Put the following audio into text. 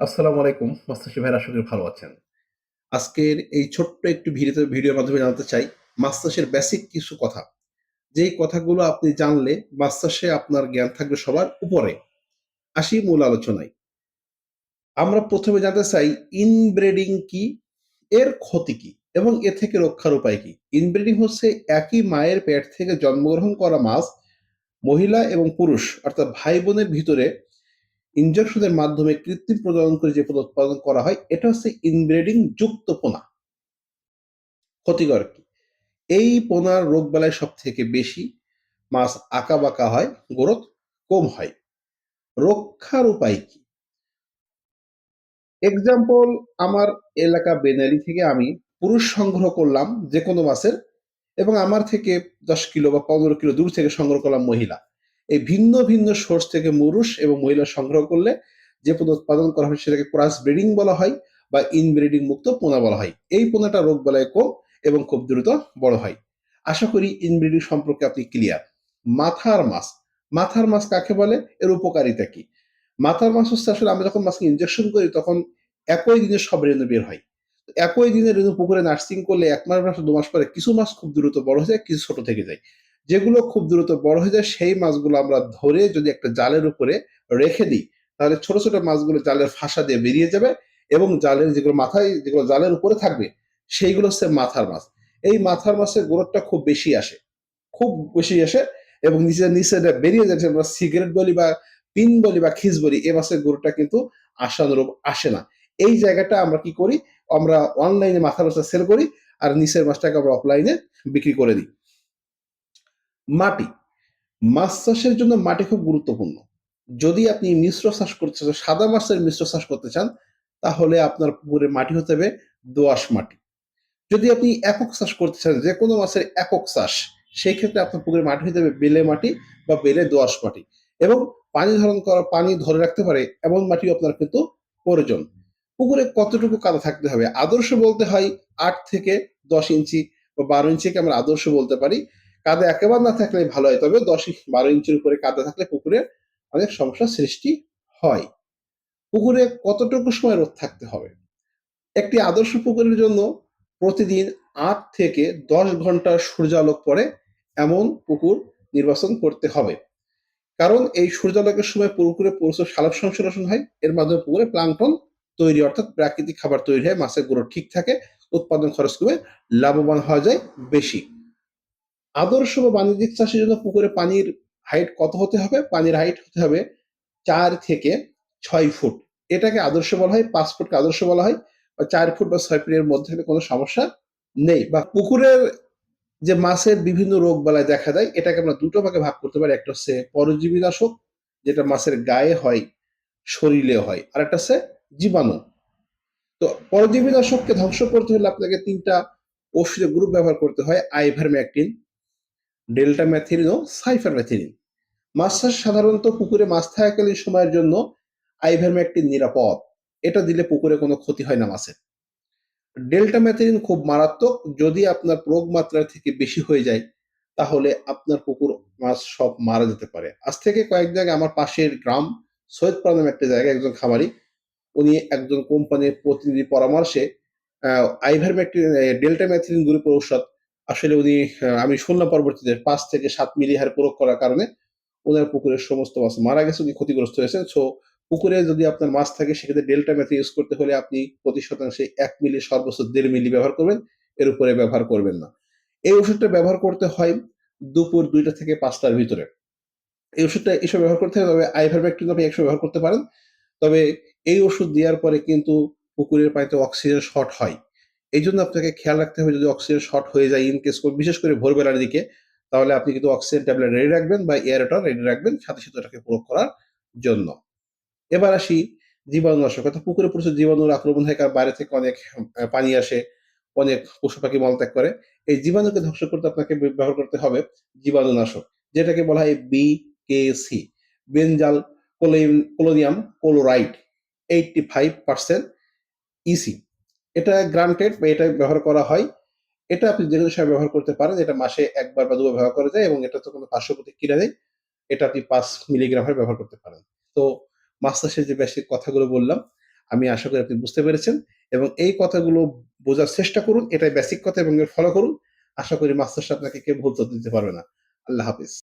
আসসালামু আলাইকুম। মাস্টারশিপ ভাইয়ের আশা করি ভালো আছেন। আজকের এই ছোট্ট একটু ভিডিওতে ভিডিওর মাধ্যমে জানাতে চাই চাষের বেসিক কিছু কথা। যেই কথাগুলো আপনি জানলে মাছ আপনার জ্ঞান থাকবে সবার উপরে। আসি মূল আলোচনায়। আমরা প্রথমে জানতে চাই ইনব্রিডিং কি? এর ক্ষতি কি? এবং এ থেকে রক্ষার উপায় কি? ইনব্রিডিং হচ্ছে একই মায়ের পেট থেকে জন্মগ্রহণ করা মাছ, মহিলা এবং পুরুষ, অর্থাৎ ভাই-বোনের ভিতরে ইনজেকশনের মাধ্যমে কৃত্রিম প্রজনন করে যে পোনা উৎপাদন করা হয় এটা হচ্ছে ইনব্রিডিং যুক্ত পোনা। ক্ষতিকর কি? এই পোনার রোগ বেলায় সব থেকে বেশি। মাছ আঁকা-বাঁকা হয়, গ্রোথ কম হয়। রক্ষার উপায় কি? এক্সাম্পল আমার এলাকা বেনালি থেকে আমি পুরুষ সংগ্রহ করলাম যে কোনো মাছের এবং আমার থেকে ১০ কিলো বা ১৫ কিলো দূর থেকে সংগ্রহ করলাম মহিলা। এই ভিন্ন, ভিন্ন সোর্স থেকে পুরুষ এবং মহিলা সংগ্রহ করলে যে পোনা উৎপাদন করা হয় সেটাকে ক্রাস ব্রিডিং বলা হয় বা ইনব্রিডিং মুক্ত পোনা বলা হয়। এই পোনাটা রোগবালাই কম এবং খুব দ্রুত বড় হয়। আশা করি ইনব্রিডিং সম্পর্কে আপনি ক্লিয়ার। মাথার মাছ। মাথার মাছ কাকে বলে? এর উপকারিতা কি? মাথার মাছ হচ্ছে আসলে আমরা যখন মাছকে ইনজেকশন করি তখন একই দিনে সব রেণু বের হয়। একই দিনে রেণু পুকুরে নার্সিং করলে এক মাস ২ মাস পরে কিছু মাছ খুব দ্রুত বড় হয়ে যায়, কিছু ছোট থেকে যায়। যেগুলো খুব দ্রুত বড় হয়ে যায় সেই মাছগুলো আমরা ধরে যদি একটা জালের উপরে রেখে দিই তাহলে ছোট, ছোট মাছগুলো জালের ফাঁসা দিয়ে বেরিয়ে যাবে এবং জালের যেগুলো মাথায় যেগুলো জালের উপরে থাকবে সেইগুলো হচ্ছে মাথার মাছ। এই মাথার মাছের গ্রোথটা খুব বেশি আসে। খুব বেশি আসে এবং নিচে, নিচে বেরিয়ে যাচ্ছে আমরা সিগারেট বলি বা পিন বলি বা খিস বলি এ মাছের গ্রোথটা কিন্তু আশানুরূপ আসে না। এই জায়গাটা আমরা কি করি? আমরা অনলাইনে মাথার মাছটা সেল করি আর নিচের মাছটাকে আমরা অফলাইনে বিক্রি করে দিই। মাটি। মাছ চাষের জন্য মাটি খুব গুরুত্বপূর্ণ। যদি আপনি মিশ্র চাষ করতে চান, সাদা মাছের মিশ্র চাষ করতে চান তাহলে আপনার পুকুরের মাটি হতে হবে দোআঁশ মাটি। যদি আপনি একক চাষ করতে চান যেকোনো মাছের একক চাষ সেই ক্ষেত্রে আপনার পুকুরের মাটি হতে হবে বেলে মাটি বা বেলে দোআঁশ মাটি এবং পানি ধারণ করা পানি ধরে রাখতে পারে এমন মাটিও আপনার কিন্তু প্রয়োজন। পুকুরে কতটুকু কাদা থাকতে হবে? আদর্শ বলতে হয় আট থেকে ১০ ইঞ্চি বা ১২ ইঞ্চিকে আমরা আদর্শ বলতে পারি। কাদা একেবারে না থাকলে ভালো হয়। তবে ১০ ১২ ইঞ্চির উপরে কাদা থাকলে পুকুরে অনেক সমস্যার সৃষ্টি হয়। পুকুরে কতটুকু সময় রোদ থাকতে হবে? একটি আদর্শ পুকুরের জন্য প্রতিদিন আট থেকে ১০ ঘণ্টা সূর্যালোক পড়ে এমন পুকুর নির্বাচন করতে হবে। কারণ এই সূর্যালোকের সময় পুকুরে প্রচুর সালোক সংশ্লেষণ হয়। এর মাধ্যমে পুকুরে প্লাঙ্কটন তৈরি অর্থাৎ প্রাকৃতিক খাবার তৈরি হয়, মাছের গুঁড়ো ঠিক থাকে, উৎপাদন খরচ কমে, লাভবান হওয়া যায় বেশি। আদর্শ বা বাণিজ্যিক চাষের জন্য পুকুরে পানির হাইট কত হতে হবে? পানির হাইট হতে হবে চার থেকে ছয় ফুট। এটাকে আদর্শ বলা হয়, পাঁচ ফুটকে আদর্শ বলা হয়। বা ৪ ফুট বা ছয় ফুটের মধ্যে কোনো সমস্যা নেই। বা পুকুরের যে মাছের বিভিন্ন রোগবালাই দেখা দেয় এটাকে আমরা দুটো ভাগে ভাগ করতে পারি। একটা হচ্ছে পরজীবীনাশক যেটা মাছের গায়ে হয়, শরীরে হয়। আর একটা হচ্ছে জীবাণু। তো পরজীবীনাশককে ধ্বংস করতে হলে আপনাকে তিনটা ওষুধের গ্রুপ ব্যবহার করতে হয়। আইভারমেকটিন, ডেল্টামেথিলিন ও সাইফারমেথিলিন। মাছ চাষ সাধারণত পুকুরে মাছ থাকাকালীন সময়ের জন্য আইভারমেকটিন নিরাপদ। এটা দিলে পুকুরে কোনো ক্ষতি হয় না মাছের। ডেল্টামেথিলিন খুব মারাত্মক। যদি আপনার প্রয়োগ মাত্রার থেকে বেশি হয়ে যায় তাহলে আপনার পুকুর মাছ সব মারা যেতে পারে। আজ থেকে কয়েক জায়গায় আমার পাশের গ্রাম সৈয়দপুর নামে একটা জায়গায় একজন খামারি উনি একজন কোম্পানির প্রতিনিধির পরামর্শে আ আইভারমেকটিন এ ডেল্টামেথিলিন গ্রুপের ঔষধ আসলে উনি আমি শুনলাম পরবর্তীতে পাঁচ থেকে সাত মিলি হারে প্রয়োগ করার কারণে ওনার পুকুরের সমস্ত মাছ মারা গেছে, উনি ক্ষতিগ্রস্ত হয়েছেন। সো পুকুরে যদি আপনার মাছ থাকে সেক্ষেত্রে ডেল্টামেথিন ইউজ করতে হলে আপনি প্রতি শতাংশে এক মিলি সর্বোচ্চ দেড় মিলি ব্যবহার করবেন। এর উপরে ব্যবহার করবেন না। এই ওষুধটা ব্যবহার করতে হয় দুপুর দুইটা থেকে পাঁচটার ভিতরে। এই ওষুধটা এসব ব্যবহার করতে হবে তবে আইভারমেকটিন আপনি একসময় ব্যবহার করতে পারেন। তবে এই ওষুধ দেওয়ার পরে কিন্তু পুকুরের পানিতে অক্সিজেন শর্ট হয়। এইজন্য আপনাকে খেয়াল রাখতে হবে যদি অক্সিজেন শর্ট হয়ে যায় ইন কেস বিশেষ করে ভোরবেলার দিকে তাহলে আপনি কিন্তু অক্সিজেন ট্যাবলেট রেডি রাখবেন বা এয়ারেটর রেডি রাখবেন সাথে, সাথে ওটাকে প্রয়োগ করার জন্য। এবার আসি জীবাণুনাশক অর্থাৎ পুকুরে প্রচুর জীবাণুর আক্রমণ হয় কারণ বাইরে থেকে অনেক পানি আসে, অনেক পশু-পাখি মলত্যাগ করে। এই জীবাণুকে ধ্বংস করতে আপনাকে ব্যবহার করতে হবে জীবাণুনাশক। যেটাকে বলা হয় BKC benzalkonium chloride 85% EC. এটা গ্রান্টেড বা এটা ব্যবহার করা হয়। এটা আপনি যেকোনো সময় ব্যবহার করতে পারেন। এটা মাসে একবার বা দুবার ব্যবহার করা যায় এবং এটাতে কোনো পার্শ্ব প্রতিক্রিয়া নেই। এটা আপনি পাঁচ মিলিগ্রাম হারে ব্যবহার করতে পারেন। তো চাষের যে বেসিক কথাগুলো বললাম, আমি আশা করি আপনি বুঝতে পেরেছেন এবং এই কথাগুলো বোঝার চেষ্টা করুন এটাই বেসিক কথা এবং ফলো করুন আশা করি মাস্টার সাহেব আপনাকে কেউ ভুল তথ্য দিতে পারবে না আল্লাহ হাফিজ